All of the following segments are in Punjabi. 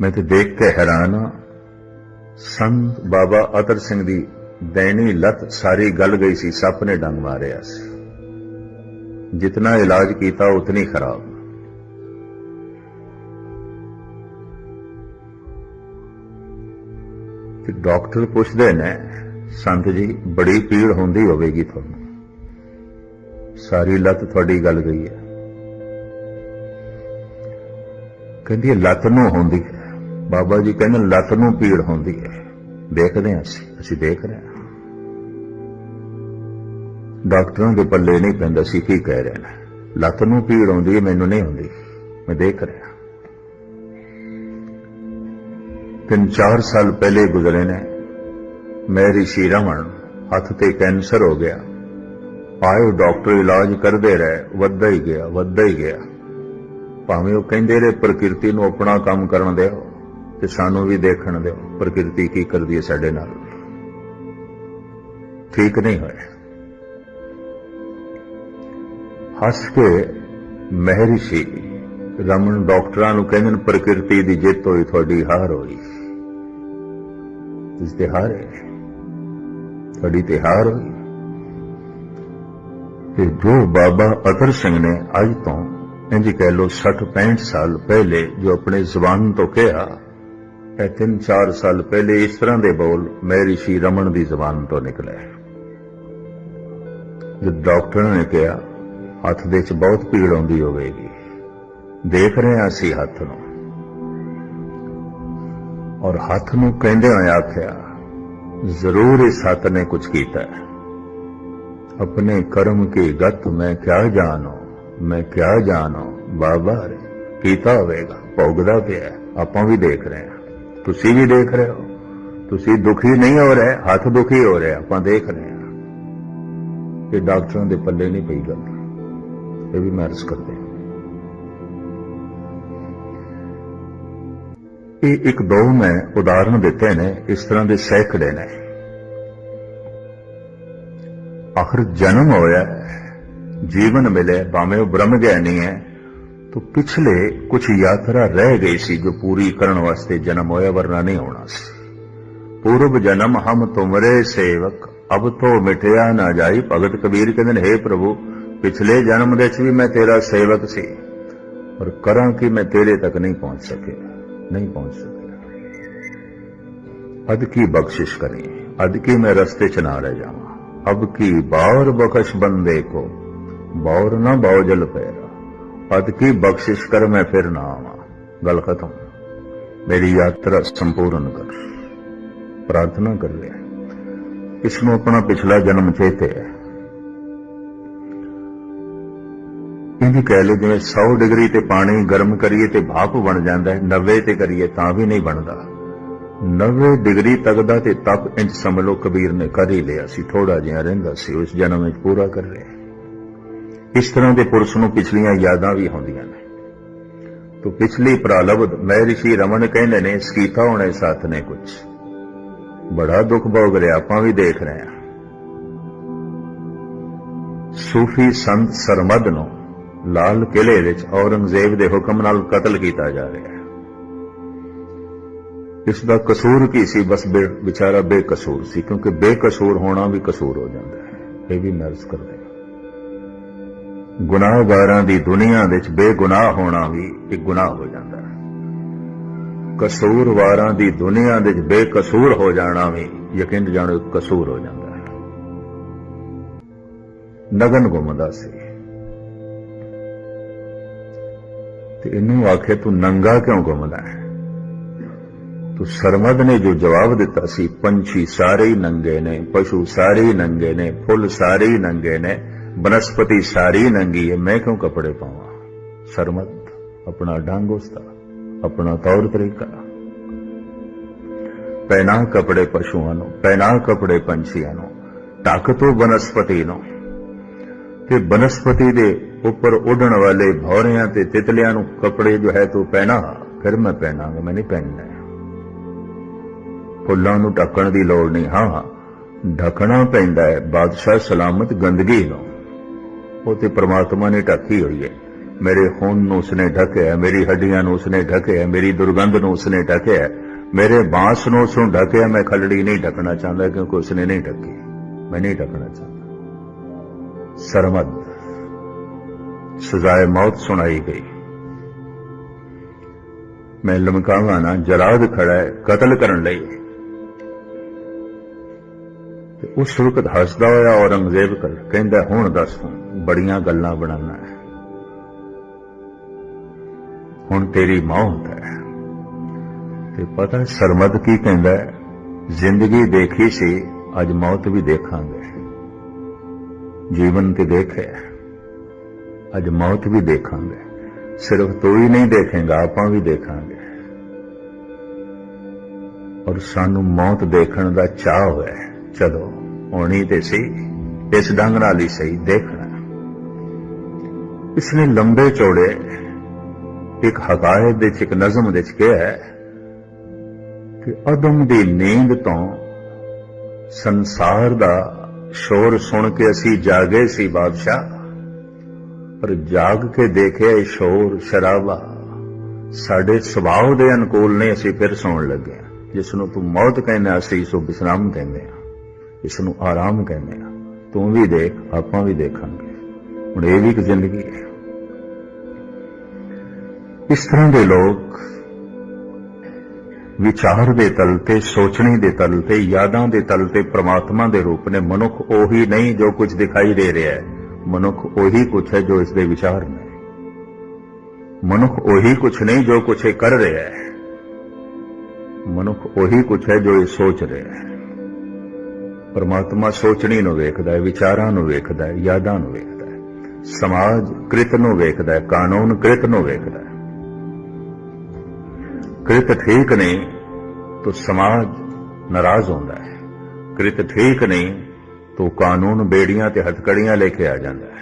ਮੈਂ ਤੇ ਦੇਖ ਕੇ ਹੈਰਾਨ ਹਾਂ। ਸੰਤ ਬਾਬਾ ਅਤਰ ਸਿੰਘ ਦੀ ਦੈਣੀ ਲੱਤ ਸਾਰੀ ਗਲ ਗਈ ਸੀ, ਸੱਪ ਨੇ ਡੰਗ ਮਾਰਿਆ ਸੀ। ਜਿਤਨਾ ਇਲਾਜ ਕੀਤਾ, ਉਤਨੀ ਖਰਾਬ। ਤੇ ਡਾਕਟਰ ਪੁੱਛਦੇ ਨੇ, ਸੰਤ ਜੀ, ਬੜੀ ਪੀੜ ਹੁੰਦੀ ਹੋਵੇਗੀ ਤੁਹਾਨੂੰ। ਸਾਰੀ ਲੱਤ ਤੁਹਾਡੀ ਗਲ ਗਈ ਹੈ। ਕਹਿੰਦੀ, ਲੱਤ ਨੂੰ ਹੁੰਦੀ ਹੈ। ਬਾਬਾ ਜੀ ਕਹਿੰਦੇ ਲੱਤ ਨੂੰ ਪੀੜ ਹੁੰਦੀ ਹੈ। ਦੇਖਦੇ ਹਾਂ ਅਸੀਂ ਅਸੀਂ ਦੇਖ ਰਹੇ ਹਾਂ। ਡਾਕਟਰਾਂ ਦੇ ਪੱਲੇ ਨਹੀਂ ਪੈਂਦਾ ਸੀ, ਕੀ ਕਹਿ ਰਹੇ ਨੇ। ਲੱਤ ਨੂੰ ਪੀੜ ਆਉਂਦੀ ਹੈ, ਮੈਨੂੰ ਨਹੀਂ ਹੁੰਦੀ। ਮੈਂ ਦੇਖ ਰਿਹਾ ਤਿੰਨ ਚਾਰ ਸਾਲ ਪਹਿਲੇ ਗੁਜ਼ਰੇ ਨੇ। ਮੇਰੀ ਸ਼ੀਰਮਣ ਹੱਥ ਤੇ ਕੈਂਸਰ ਹੋ ਗਿਆ। ਆਇਓ ਡਾਕਟਰ ਇਲਾਜ ਕਰਦੇ ਰਹੇ, ਵੱਧਦਾ ਹੀ ਗਿਆ, ਵੱਧਦਾ ਹੀ ਗਿਆ। ਭਾਵੇਂ ਉਹ ਕਹਿੰਦੇ ਰਹੇ, ਪ੍ਰਕਿਰਤੀ ਨੂੰ ਆਪਣਾ ਕੰਮ ਕਰਨ ਦਿਓ। ਤੇ ਸਾਨੂੰ ਵੀ ਦੇਖਣ ਦਿਓ, ਪ੍ਰਕਿਰਤੀ ਕੀ ਕਰਦੀ ਹੈ ਸਾਡੇ ਨਾਲ। ਠੀਕ ਨਹੀਂ ਹੋਇਆ। ਹੱਸ ਕੇ ਮਹਿਰਿਸ਼ੀ ਰਮਨ ਡਾਕਟਰਾਂ ਨੂੰ ਕਹਿੰਦੇ ਪ੍ਰਕਿਰਤੀ ਦੀ ਜਿੱਤ ਹੋਈ, ਤੁਹਾਡੀ ਹਾਰ ਹੋਈ। ਤੁਸੀਂ ਤੇ ਹਾਰੇ। ਤੁਹਾਡੀ ਤੇ ਹਾਰ ਹੋਈ। ਤੇ ਜੋ ਬਾਬਾ ਅਤਰ ਸਿੰਘ ਨੇ ਅੱਜ ਤੋਂ ਇੰਜ ਕਹਿ ਲੋ 60 65 ਸਾਲ ਪਹਿਲੇ ਜੋ ਆਪਣੇ ਜ਼ੁਬਾਨ ਤੋਂ ਕਿਹਾ ਇਹ ਤਿੰਨ ਚਾਰ ਸਾਲ ਪਹਿਲੇ ਇਸ ਤਰ੍ਹਾਂ ਦੇ ਬੋਲ ਮੇਰੀ ਸ਼ੀ ਰਮਨ ਦੀ ਜ਼ੁਬਾਨ ਤੋਂ ਨਿਕਲੇ ਜਦ ਡਾਕਟਰ ਨੇ ਕਿਹਾ ਹੱਥ ਦੇ ਵਿੱਚ ਬਹੁਤ ਪੀੜ ਆਉਂਦੀ ਹੋਵੇਗੀ ਦੇਖ ਰਹੇ ਹਾਂ ਅਸੀਂ ਹੱਥ ਨੂੰ ਔਰ ਹੱਥ ਨੂੰ ਕਹਿੰਦੇ ਹੋਏ ਆਖਿਆ ਜ਼ਰੂਰ ਇਸ ਹੱਥ ਨੇ ਕੁਝ ਕੀਤਾ ਹੈ अपने कर्म की गत मैं क्या जानो मैं क्या ਜਾਣੋ ਬਾਬਾ ਰੇ ਕੀਤਾ ਹੋਵੇਗਾ ਭੋਗਦਾ ਪਿਆ ਹੈ। ਆਪਾਂ ਵੀ ਦੇਖ ਰਹੇ ਹਾਂ ਤੁਸੀਂ ਵੀ ਦੇਖ ਰਹੇ ਹੋ। ਤੁਸੀਂ ਦੁਖੀ ਨਹੀਂ ਹੋ ਰਹੇ, ਹੱਥ ਦੁਖੀ ਹੋ ਰਹੇ, ਆਪਾਂ ਦੇਖ ਰਹੇ ਹਾਂ। ਕਿ ਡਾਕਟਰਾਂ ਦੇ ਪੱਲੇ ਨਹੀਂ ਪਈ ਗੱਲ। ਇਹ ਵੀ ਮੈਂ ਅਰਜ਼ ਕਰਦੇ ਇਹ ਇੱਕ ਦੋ ਮੈਂ ਉਦਾਹਰਣ ਦਿੱਤੇ ਨੇ, ਇਸ ਤਰ੍ਹਾਂ ਦੇ ਸੈਂਕੜੇ ਨੇ। ਆਖਰ ਜਨਮ ਹੋਇਆ, ਜੀਵਨ ਮਿਲੇ, ਭਾਵੇਂ ਉਹ ਬ੍ਰਹਮ ਗਿਆਨੀ ਹੈ ਤੋਂ ਪਿਛਲੇ ਕੁਝ ਯਾਤਰਾ ਰਹਿ ਗਈ ਸੀ ਜੋ ਪੂਰੀ ਕਰਨ ਵਾਸਤੇ ਜਨਮ ਹੋਇਆ, ਵਰਨਾ ਨਹੀਂ ਹੋਣਾ ਸੀ। ਪੂਰਬ ਜਨਮ ਹਮ ਤੁਮਰੇ ਸੇਵਕ, ਅਬ ਤੋ ਮਿਟਿਆ ਨਾ ਜਾਈ। ਭਗਤ ਕਬੀਰ ਕਹਿੰਦੇ ਨੇ हे ਪ੍ਰਭੂ, ਪਿਛਲੇ ਜਨਮ ਦੇ ਵਿੱਚ ਵੀ ਮੈਂ ਤੇਰਾ ਸੇਵਕ ਸੀ, ਪਰ ਕਰਾਂ ਕਿ ਮੈਂ ਤੇਰੇ ਤੱਕ ਨਹੀਂ ਪਹੁੰਚ ਸਕਿਆ, ਨਹੀਂ ਪਹੁੰਚ ਸਕਿਆ। ਅਦ ਕੀ ਬਖਸ਼ਿਸ਼ ਕਰੀ, ਅਦ ਕੀ ਮੈਂ ਰਸਤੇ 'ਚ ਨਾ ਰਹਿ ਜਾਵਾਂ। ਅਬ ਕੀ ਬਾਹਰ ਬਖਸ਼ ਬੰਦੇ ਕੋ, ਬੌਰ ਨਾ ਬੌਜਲ ਪੈਰਾ। ਅਦ ਕੀ ਬਖਸ਼ਿਸ਼ ਕਰ ਮੈਂ ਫਿਰ ਨਾ ਆਵਾਂ ਗੱਲ ਖਤਮ। ਮੇਰੀ ਯਾਤਰਾ ਸੰਪੂਰਨ ਕਰ। ਪ੍ਰਾਰਥਨਾ ਕਰ ਰਿਹਾ ਇਸ ਨੂੰ ਆਪਣਾ ਪਿਛਲਾ ਜਨਮ ਚੇਤੇ ਹੈ। ਇਹਦੀ ਕਹਿ ਲਓ ਜਿਵੇਂ 100 ਡਿਗਰੀ ਤੇ ਪਾਣੀ ਗਰਮ ਕਰੀਏ ਤੇ ਭਾਪ ਬਣ ਜਾਂਦਾ ਹੈ 90 ਤੇ ਕਰੀਏ ਤਾਂ ਵੀ ਨਹੀਂ ਬਣਦਾ। 90 ਡਿਗਰੀ ਤੱਕ ਦਾ ਤੇ ਤਪ ਇੰਚ ਸਮਝ ਲਓ ਕਬੀਰ ਨੇ ਕਰ ਹੀ ਲਿਆ ਸੀ ਥੋੜਾ ਜਿਹਾ ਰਹਿੰਦਾ ਸੀ, ਉਸ ਜਨਮ ਵਿੱਚ ਪੂਰਾ ਕਰ ਰਿਹਾ ਇਸ ਤਰ੍ਹਾਂ ਦੇ ਪੁਰਸ਼ ਨੂੰ ਪਿਛਲੀਆਂ ਯਾਦਾਂ ਵੀ ਹੁੰਦੀਆਂ ਨੇ। ਤੋ ਪਿਛਲੀ ਪ੍ਰਾਲਬਧ ਮੈਂ ਰਿਸ਼ੀ ਰਮਨ ਕਹਿੰਦੇ ਨੇ, ਸਕੀਤਾ ਹੋਣੇ ਸਾਥ ਨੇ ਕੁਝ ਬੜਾ ਦੁੱਖ ਭੋਗ ਰਿਹਾ, ਆਪਾਂ ਵੀ ਦੇਖ ਰਹੇ ਹਾਂ। ਸੂਫੀ ਸੰਤ ਸਰਮਦ ਨੂੰ ਲਾਲ ਕਿਲੇ ਵਿੱਚ ਔਰੰਗਜ਼ੇਬ ਦੇ ਹੁਕਮ ਨਾਲ ਕਤਲ ਕੀਤਾ ਜਾ ਰਿਹਾ ਹੈ। ਇਸ ਦਾ ਕਸੂਰ ਕੀ ਸੀ? ਬਸ ਬੇ- ਵਿਚਾਰਾ ਬੇਕਸੂਰ ਸੀ, ਕਿਉਂਕਿ ਬੇਕਸੂਰ ਹੋਣਾ ਵੀ ਕਸੂਰ ਹੋ ਜਾਂਦਾ ਹੈ। ਇਹ ਵੀ ਨਰਸ ਕਰਦਾ ਗੁਨਾਹਗਾਰਾਂ ਦੀ ਦੁਨੀਆ ਵਿੱਚ ਬੇਗੁਨਾਹ ਹੋਣਾ ਵੀ ਇੱਕ ਗੁਨਾਹ ਹੋ ਜਾਂਦਾ ਹੈ। ਕਸੂਰਵਾਰਾਂ ਦੀ ਦੁਨੀਆ ਵਿੱਚ ਬੇਕਸੂਰ ਹੋ ਜਾਣਾ ਵੀ ਯਕੀਨ ਜਾਣੋ ਕਸੂਰ ਹੋ ਜਾਂਦਾ ਹੈ। ਨਗਨ ਗੁੰਮਦਾ ਸੀ। ਤੇ ਇਹਨੂੰ ਆਖੇ, ਤੂੰ ਨੰਗਾ ਕਿਉਂ ਗੁੰਮਦਾ ਹੈ? ਤੋ ਸਰਮਦ ਨੇ ਜੋ ਜਵਾਬ ਦਿੱਤਾ ਸੀ, ਪੰਛੀ ਸਾਰੇ ਹੀ ਨੰਗੇ ਨੇ, ਪਸ਼ੂ ਸਾਰੇ ਹੀ ਨੰਗੇ ਨੇ, ਫੁੱਲ ਸਾਰੇ ਹੀ ਨੰਗੇ ਨੇ ਬਨਸਪਤੀ ਸਾਰੀ ਨੰਗੀ ਹੈ ਮੈਂ ਕਿਉਂ ਕੱਪੜੇ ਪਾਵਾਂ? ਸਰਮਤ, ਆਪਣਾ ਡੰਗ ਉਸਦਾ ਆਪਣਾ ਤੌਰ ਤਰੀਕਾ। ਪਹਿਨਾ ਕੱਪੜੇ ਪਸ਼ੂਆਂ ਨੂੰ, ਪਹਿਨਾ ਕੱਪੜੇ ਪੰਛੀਆਂ ਨੂੰ ਢੱਕ ਤੋਂ ਬਨਸਪਤੀ ਨੂੰ। ਤੇ ਬਨਸਪਤੀ ਦੇ ਉੱਪਰ ਉੱਡਣ ਵਾਲੇ ਭੌਰਿਆਂ ਤੇ ਤਿਤਲੀਆਂ ਨੂੰ ਕੱਪੜੇ ਜੋ ਹੈ ਤੂੰ ਪਹਿਨਾ, ਫਿਰ ਮੈਂ ਪਹਿਨਾਂਗਾ, ਮੈਂ ਨਹੀਂ ਪਹਿਨਣਾ। ਫੁੱਲਾਂ ਨੂੰ ਢੱਕਣ ਦੀ ਲੋੜ ਨਹੀਂ ਹਾਂ। ਢੱਕਣਾ ਪੈਂਦਾ ਹੈ, ਬਾਦਸ਼ਾਹ ਸਲਾਮਤ ਗੰਦਗੀ ਨੂੰ। ਉਹ ਤੇ ਪ੍ਰਮਾਤਮਾ ਨੇ ਢੱਕੀ ਹੋਈ ਹੈ। ਮੇਰੇ ਖੂਨ ਨੂੰ ਉਸਨੇ ਢਕਿਆ ਮੇਰੀ ਹੱਡੀਆਂ ਨੂੰ ਉਸਨੇ ਢਕਿਆ ਮੇਰੀ ਦੁਰਗੰਧ ਨੂੰ ਉਸਨੇ ਢਕਿਆ ਮੇਰੇ ਬਾਂਸ ਨੂੰ ਉਸਨੂੰ ਢਕਿਆ, ਮੈਂ ਖਲੜੀ ਨਹੀਂ ਢਕਣਾ ਚਾਹੁੰਦਾ ਕਿਉਂਕਿ ਉਸਨੇ ਨਹੀਂ ਢਕੀ। ਮੈਂ ਨਹੀਂ ਢਕਣਾ ਚਾਹੁੰਦਾ। ਸਰਮਦ। ਸਜ਼ਾਏ ਮੌਤ ਸੁਣਾਈ ਗਈ। ਮੈਂ ਲਮਕਾਵਾਂ ਨਾ, ਜਲਾਦ ਖੜਾ ਹੈ, ਕਤਲ ਕਰਨ ਲਈ। ਉਸ ਵਕਤ ਹੱਸਦਾ ਹੋਇਆ ਔਰੰਗਜ਼ੇਬ ਕਰ ਕਹਿੰਦਾ, ਹੁਣ ਦੱਸ ਹੁਣ ਬੜੀਆਂ ਗੱਲਾਂ ਬਣਾਉਣਾ ਹੈ। ਹੁਣ ਤੇਰੀ ਮੌਤ ਹੈ। ਤੇ ਪਤਾ ਸਰਮਦ ਕੀ ਕਹਿੰਦਾ ਜ਼ਿੰਦਗੀ ਦੇਖੀ ਸੀ, ਅੱਜ ਮੌਤ ਵੀ ਦੇਖਾਂਗੇ। ਜੀਵਨ ਤੇ ਦੇਖਿਆ ਅੱਜ ਮੌਤ ਵੀ ਦੇਖਾਂਗੇ। ਸਿਰਫ ਤੂੰ ਹੀ ਨਹੀਂ ਦੇਖੇਗਾ, ਆਪਾਂ ਵੀ ਦੇਖਾਂਗੇ। ਔਰ ਸਾਨੂੰ ਮੌਤ ਦੇਖਣ ਦਾ ਚਾਹ ਹੋਇਆ ਹੈ। ਚਲੋ ਹੋਣੀ ਤੇ ਸੀ, ਇਸ ਢੰਗ ਨਾਲ ਹੀ ਸਹੀ, ਦੇਖਣਾ। ਇਸਨੇ ਲੰਬੇ ਚੌੜੇ, ਇੱਕ ਹਕਾਇਤ ਦੇ 'ਚ ਇੱਕ ਨਜ਼ਮ ਦੇ ਚ ਕਿਹਾ ਹੈ ਕਿ ਅਦਮ ਦੀ ਨੀਂਦ ਤੋਂ ਸੰਸਾਰ ਦਾ ਸ਼ੋਰ ਸੁਣ ਕੇ ਅਸੀਂ ਜਾਗੇ ਸੀ ਬਾਦਸ਼ਾਹ, ਪਰ ਜਾਗ ਕੇ ਦੇਖਿਆ ਇਹ ਸ਼ੋਰ, ਸ਼ਰਾਬਾ ਸਾਡੇ ਸੁਭਾਅ ਦੇ ਅਨੁਕੂਲ ਨਹੀਂ ਅਸੀਂ ਫਿਰ ਸੌਣ ਲੱਗੇ ਹਾਂ। ਜਿਸ ਨੂੰ ਤੂੰ ਮੌਤ ਕਹਿੰਦਾ ਅਸੀਂ ਇਸ ਨੂੰ ਵਿਸਰਾਮ ਕਹਿੰਦੇ ਆ ਇਸ ਨੂੰ ਆਰਾਮ ਕਹਿੰਦੇ ਆ ਤੂੰ ਵੀ ਦੇਖ, ਆਪਾਂ ਵੀ ਦੇਖਾਂਗੇ। ਹੁਣ ਇਹ ਵੀ ਇੱਕ ਜ਼ਿੰਦਗੀ ਹੈ। ਇਸ ਤਰ੍ਹਾਂ ਦੇ ਲੋਕ ਵਿਚਾਰ ਦੇ ਤਲ ਤੇ, ਸੋਚਣੀ ਦੇ ਤਲ ਤੇ, ਯਾਦਾਂ ਦੇ ਤਲ ਤੇ, ਪ੍ਰਮਾਤਮਾ ਦੇ ਰੂਪ ਨੇ ਮਨੁੱਖ ਉਹੀ ਨਹੀਂ ਜੋ ਕੁਝ ਦਿਖਾਈ ਦੇ ਰਿਹਾ ਹੈ। ਮਨੁੱਖ ਉਹੀ ਕੁਝ ਹੈ ਜੋ ਇਸ ਦੇ ਵਿਚਾਰ ਨੇ। ਮਨੁੱਖ ਉਹੀ ਕੁਝ ਨਹੀਂ ਜੋ ਕੁਝ ਇਹ ਕਰ ਰਿਹਾ ਹੈ। ਮਨੁੱਖ ਉਹੀ ਕੁਝ ਹੈ ਜੋ ਇਹ ਸੋਚ ਰਿਹਾ ਹੈ। ਪਰਮਾਤਮਾ ਸੋਚਣੀ ਨੂੰ ਵੇਖਦਾ ਹੈ, ਵਿਚਾਰਾਂ ਨੂੰ ਵੇਖਦਾ ਹੈ, ਯਾਦਾਂ ਨੂੰ ਵੇਖਦਾ ਸਮਾਜ ਕ੍ਰਿਤ ਨੂੰ ਵੇਖਦਾ ਹੈ, ਕਾਨੂੰਨ ਕ੍ਰਿਤ ਨੂੰ ਵੇਖਦਾ ਹੈ। ਕ੍ਰਿਤ ਠੀਕ ਨਹੀਂ ਤਾਂ ਸਮਾਜ ਨਾਰਾਜ਼ ਹੁੰਦਾ ਹੈ। ਕ੍ਰਿਤ ਠੀਕ ਨਹੀਂ ਤਾਂ ਕਾਨੂੰਨ ਬੇੜੀਆਂ ਤੇ ਹਥਕੜੀਆਂ ਲੈ ਕੇ ਆ ਜਾਂਦਾ ਹੈ।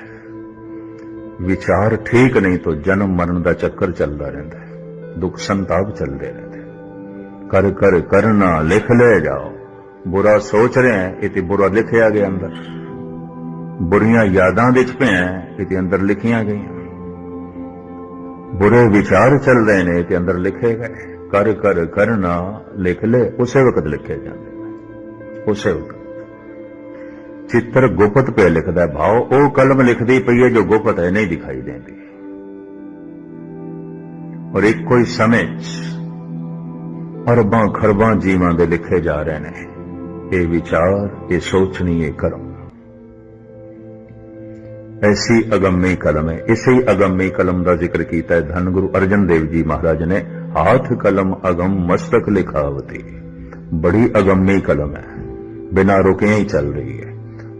ਵਿਚਾਰ ਠੀਕ ਨਹੀਂ ਤਾਂ ਜਨਮ ਮਰਨ ਦਾ ਚੱਕਰ ਚੱਲਦਾ ਰਹਿੰਦਾ ਹੈ। ਦੁੱਖ ਸੰਤਾਪ ਚੱਲਦੇ ਰਹਿੰਦੇ ਕਰ ਕਰ ਕਰਨਾ ਲਿਖ ਲੈ ਜਾਓ। ਬੁਰਾ ਸੋਚ ਰਹੇ ਹੈ, ਇਹ ਤੇ ਬੁਰਾ ਲਿਖਿਆ ਗਿਆ ਅੰਦਰ। ਬੁਰੀਆਂ ਯਾਦਾਂ ਵਿੱਚ ਪਿਆ ਇਹ ਤੇ ਅੰਦਰ ਲਿਖੀਆਂ ਗਈਆਂ। ਬੁਰੇ ਵਿਚਾਰ ਚੱਲ ਰਹੇ ਨੇ ਤੇ ਅੰਦਰ ਲਿਖੇ ਗਏ। ਕਰ ਕਰ ਕਰਨਾ ਲਿਖ ਲੈ, ਉਸੇ ਵਕਤ ਲਿਖੇ ਜਾਂਦੇ ਨੇ। ਉਸੇ ਵਕਤ। ਚਿੱਤਰ ਗੁਪਤ ਪੇ ਲਿਖਦਾ ਹੈ। ਭਾਵ ਉਹ ਕਲਮ ਲਿਖਦੀ ਪਈ ਹੈ ਜੋ ਗੁਪਤ ਹੈ, ਨਹੀਂ ਦਿਖਾਈ ਦਿੰਦੀ। ਔਰ ਇੱਕੋ ਹੀ ਸਮੇਂ 'ਚ ਅਰਬਾਂ ਖਰਬਾਂ ਜੀਵਾਂ ਦੇ ਲਿਖੇ ਜਾ ਰਹੇ ਨੇ। ਇਹ ਵਿਚਾਰ, ਇਹ ਸੋਚਣੀ, ਇਹ ਕਰਮ। ਐਸੀ ਅਗੰਮੀ ਕਲਮ ਹੈ। ਇਸੇ ਹੀ ਅਗੰਮੀ ਕਲਮ ਦਾ ਜ਼ਿਕਰ ਕੀਤਾ ਹੈ ਧੰਨ ਗੁਰੂ ਅਰਜਨ ਦੇਵ ਜੀ ਮਹਾਰਾਜ ਨੇ। ਹਾਥ ਕਲਮ ਅਗਮ ਮਸਤਕ ਲਿਖਾਵਤੀ। ਬੜੀ ਅਗੰਮੀ ਕਲਮ ਹੈ। ਬਿਨਾਂ ਰੁਕੇ ਹੀ ਚੱਲ ਰਹੀ ਹੈ।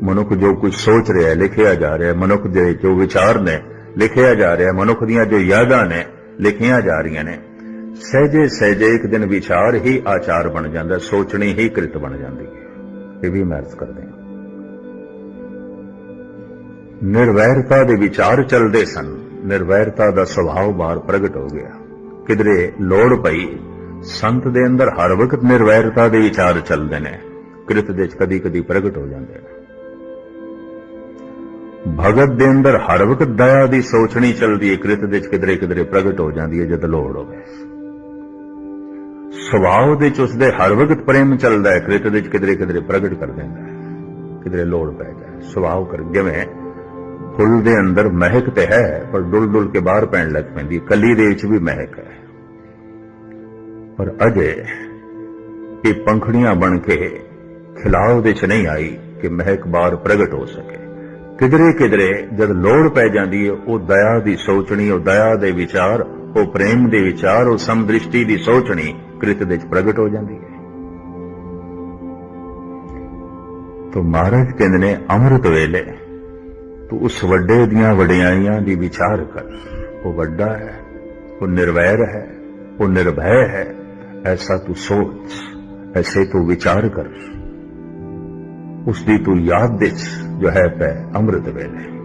ਮਨੁੱਖ ਜੋ ਕੁਝ ਸੋਚ ਰਿਹਾ ਹੈ, ਲਿਖਿਆ ਜਾ ਰਿਹਾ ਹੈ, ਮਨੁੱਖ ਦੇ ਜੋ ਵਿਚਾਰ ਨੇ, ਲਿਖਿਆ ਜਾ ਰਿਹਾ ਹੈ, ਮਨੁੱਖ ਦੀਆਂ ਜੋ ਯਾਦਾਂ ਨੇ, ਲਿਖੀਆਂ ਜਾ ਰਹੀਆਂ ਨੇ। ਸਹਿਜੇ ਸਹਿਜੇ ਇੱਕ ਦਿਨ ਵਿਚਾਰ ਹੀ ਆਚਾਰ ਬਣ ਜਾਂਦਾ ਸੋਚਣੀ ਹੀ ਕ੍ਰਿਤ ਬਣ ਜਾਂਦੀ ਹੈ। ਇਹ ਵੀ ਮੈਂ ਅਰਜ਼ ਕਰਦੇ ਹਾਂ। ਨਿਰਵੈਰਤਾ ਦੇ ਵਿਚਾਰ ਚੱਲਦੇ ਸਨ। ਨਿਰਵੈਰਤਾ ਦਾ ਸੁਭਾਅ ਬਾਹਰ ਪ੍ਰਗਟ ਹੋ ਗਿਆ। ਕਿਧਰੇ ਲੋੜ ਪਈ, ਸੰਤ ਦੇ ਅੰਦਰ ਹਰ ਵਕਤ ਨਿਰਵੈਰਤਾ ਦੇ ਵਿਚਾਰ ਚੱਲਦੇ ਨੇ। ਕ੍ਰਿਤ ਦੇ ਚ ਕਦੀ ਕਦੀ ਪ੍ਰਗਟ ਹੋ ਜਾਂਦੇ ਨੇ। ਭਗਤ ਦੇ ਅੰਦਰ ਹਰ ਵਕਤ ਦਇਆ ਦੀ ਸੋਚਣੀ ਚੱਲਦੀ ਹੈ। ਕ੍ਰਿਤ ਦੇ ਚ ਕਿਧਰੇ ਕਿਧਰੇ ਪ੍ਰਗਟ ਹੋ ਜਾਂਦੀ ਹੈ ਜਦ ਲੋੜ ਹੋਵੇ। ਸੁਭਾਅ ਦੇ ਚ ਉਸਦੇ ਹਰ ਵਕਤ ਪ੍ਰੇਮ ਚੱਲਦਾ ਹੈ। ਕ੍ਰਿਤ ਦੇ ਚ ਕਿਧਰੇ ਕਿਧਰੇ ਪ੍ਰਗਟ ਕਰ ਦਿੰਦਾ ਹੈ। ਕਿਧਰੇ ਲੋੜ ਪੈ ਜਾਏ। ਸੁਭਾਅ ਕਰ ਜਿਵੇਂ ਫੁੱਲ ਦੇ ਅੰਦਰ ਮਹਿਕ ਤੇ ਹੈ, ਪਰ ਡੁੱਲ ਡੁੱਲ ਕੇ ਬਾਹਰ ਪੈਣ ਲੱਗ ਪੈਂਦੀ ਹੈ। ਕਲੀ ਦੇ ਵਿੱਚ ਵੀ ਮਹਿਕ ਹੈ। ਪਰ ਅਜੇ ਇਹ ਪੰਖੜੀਆਂ ਬਣ ਕੇ ਖਿਲਾਵ ਦੇ ਚ ਨਹੀਂ ਆਈ ਕਿ ਮਹਿਕ ਬਾਹਰ ਪ੍ਰਗਟ ਹੋ ਸਕੇ। ਕਿਧਰੇ ਕਿਧਰੇ ਜਦ ਲੋੜ ਪੈ ਜਾਂਦੀ ਹੈ, ਉਹ ਦਇਆ ਦੀ ਸੋਚਣੀ, ਉਹ ਦਇਆ ਦੇ ਵਿਚਾਰ, ਉਹ ਪ੍ਰੇਮ ਦੇ ਵਿਚਾਰ, ਉਹ ਸਮਦ੍ਰਿਸ਼ਟੀ ਦੀ ਸੋਚਣੀ ਕ੍ਰਿਤ ਦੇ ਚ ਪ੍ਰਗਟ ਹੋ ਜਾਂਦੀ ਹੈ। ਤੋ ਮਹਾਰਾਜ ਕਹਿੰਦੇ ਨੇ, ਅੰਮ੍ਰਿਤ ਵੇਲੇ ਤੂੰ ਉਸ ਵੱਡੇ ਦੀਆਂ ਵਡਿਆਈਆਂ ਦੀ ਵਿਚਾਰ ਕਰ। ਉਹ ਵੱਡਾ ਹੈ, ਉਹ ਨਿਰਵੈਰ ਹੈ, ਉਹ ਨਿਰਭੈ ਹੈ, ਐਸਾ ਤੂੰ ਸੋਚ, ਐਸੇ ਤੂੰ ਵਿਚਾਰ ਕਰ। ਉਸ ਦੀ ਤੂੰ ਯਾਦ ਵਿੱਚ ਜੋ ਹੈ ਪੈ ਅੰਮ੍ਰਿਤ ਵੇਲੇ।